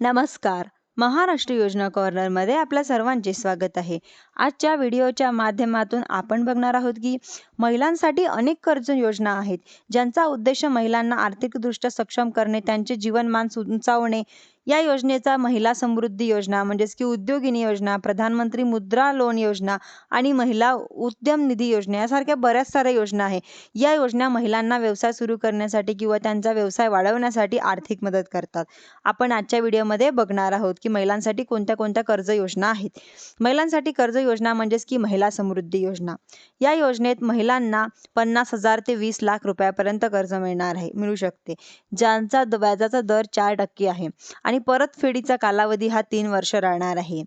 नमस्कार. महाराष्ट्र योजना कॉर्नरमध्ये आपल्या सर्वांचे स्वागत आहे. आजच्या व्हिडिओच्या माध्यमातून आपण बघणार आहोत की महिलांसाठी अनेक कर्ज योजना आहेत ज्यांचा उद्देश महिलांना आर्थिकदृष्ट्या सक्षम करणे त्यांचे जीवनमान उंचावणे या योजनेचा महिला समृद्धी योजना म्हणजेच की उद्योगिनी योजना प्रधानमंत्री मुद्रा लोन योजना आणि महिला उद्यम निधी योजना यासारख्या बऱ्याच साऱ्या योजना आहे या योजना महिलांना व्यवसाय सुरू करण्यासाठी किंवा त्यांचा व्यवसाय वाढवण्यासाठी आर्थिक मदत करतात. आपण आजच्या व्हिडिओमध्ये बघणार आहोत की महिलांसाठी कोणत्या कोणत्या कर्ज योजना आहेत. महिलांसाठी कर्ज योजना म्हणजेच की महिला समृद्धी योजना. या योजनेत महिलांना पन्नास हजार ते वीस लाख रुपयापर्यंत कर्ज मिळणार आहे मिळू शकते. ज्यांचा व्याजाचा दर चार टक्के आहे आणि परतफेडीचा कालावधी हा तीन वर्ष राहणार आहे.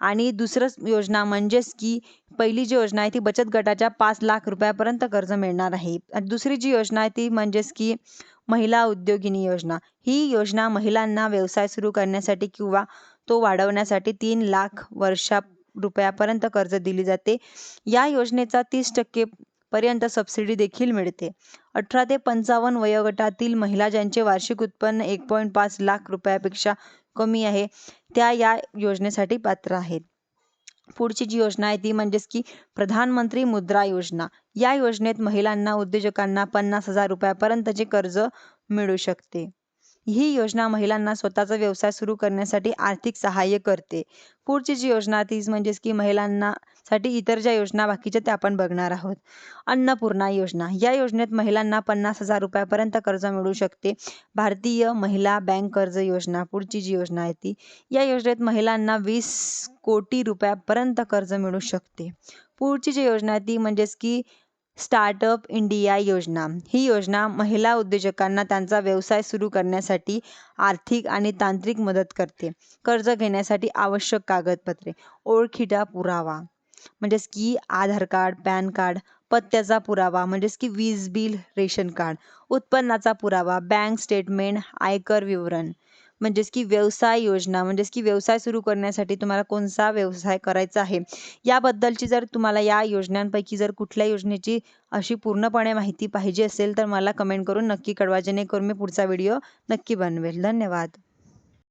आणि दुसरं योजना म्हणजेच की पहिली जी योजना आहे ती बचत गटाच्या पाच लाख रुपयापर्यंत कर्ज मिळणार आहे. दुसरी जी योजना आहे ती म्हणजेच की महिला उद्योगिनी योजना. ही योजना महिलांना व्यवसाय सुरू करण्यासाठी किंवा तो वाढवण्यासाठी तीन लाख वर्षा रुपयापर्यंत कर्ज दिली जाते. या योजनेचा तीस टक्के पर्यंत सबसिडी देखील मिळते. अठरा ते पंचावन्न वयोगटातील महिला ज्यांचे वार्षिक उत्पन्न एक पॉईंट पाच लाख रुपयापेक्षा कमी आहे त्या या योजनेसाठी पात्र आहेत. पुढची जी योजना आहे ती म्हणजेच की प्रधानमंत्री मुद्रा योजना. या योजनेत महिलांना उद्योजकांना पन्नास हजार रुपयापर्यंतचे कर्ज मिळू शकते. ही योजना महिलांना स्वतःचा व्यवसाय सुरू करण्यासाठी आर्थिक सहाय्य करते. पुढची जी योजना तीच म्हणजेच की महिलांना साठी इतर ज्या योजना बाकीच्या त्या आपण बघणार आहोत. अन्नपूर्णा योजना. या योजनेत महिलांना पन्नास हजार रुपयापर्यंत कर्ज मिळू शकते. भारतीय महिला बँक कर्ज योजना पुढची जी योजना आहे ती या योजनेत महिलांना वीस कोटी रुपयापर्यंत कर्ज मिळू शकते. पुढची जी योजना आहे ती म्हणजेच की स्टार्टअप इंडिया योजना. ही योजना महिला उद्योजकांना त्यांचा व्यवसाय सुरू करण्यासाठी आर्थिक आणि तांत्रिक मदत करते. कर्ज घेण्यासाठी आवश्यक कागदपत्रे. ओळखीचा पुरावा. म्हणजेच की आधार कार्ड पॅन कार्ड पत्त्याचा पुरावा म्हणजेच की वीज बिल रेशन कार्ड. उत्पन्नाचा पुरावा बँक स्टेटमेंट आयकर विवरण. म्हणजेच की व्यवसाय योजना म्हणजेच की व्यवसाय सुरू करण्यासाठी तुम्हाला कोणता व्यवसाय करायचा आहे? याबद्दलची जर तुम्हाला या योजनांपैकी जर कुठल्या योजनेची अशी पूर्णपणे माहिती पाहिजे असेल तर मला कमेंट करून नक्की कळवा जेणेकरून मी पुढचा व्हिडिओ नक्की बनवेल. धन्यवाद.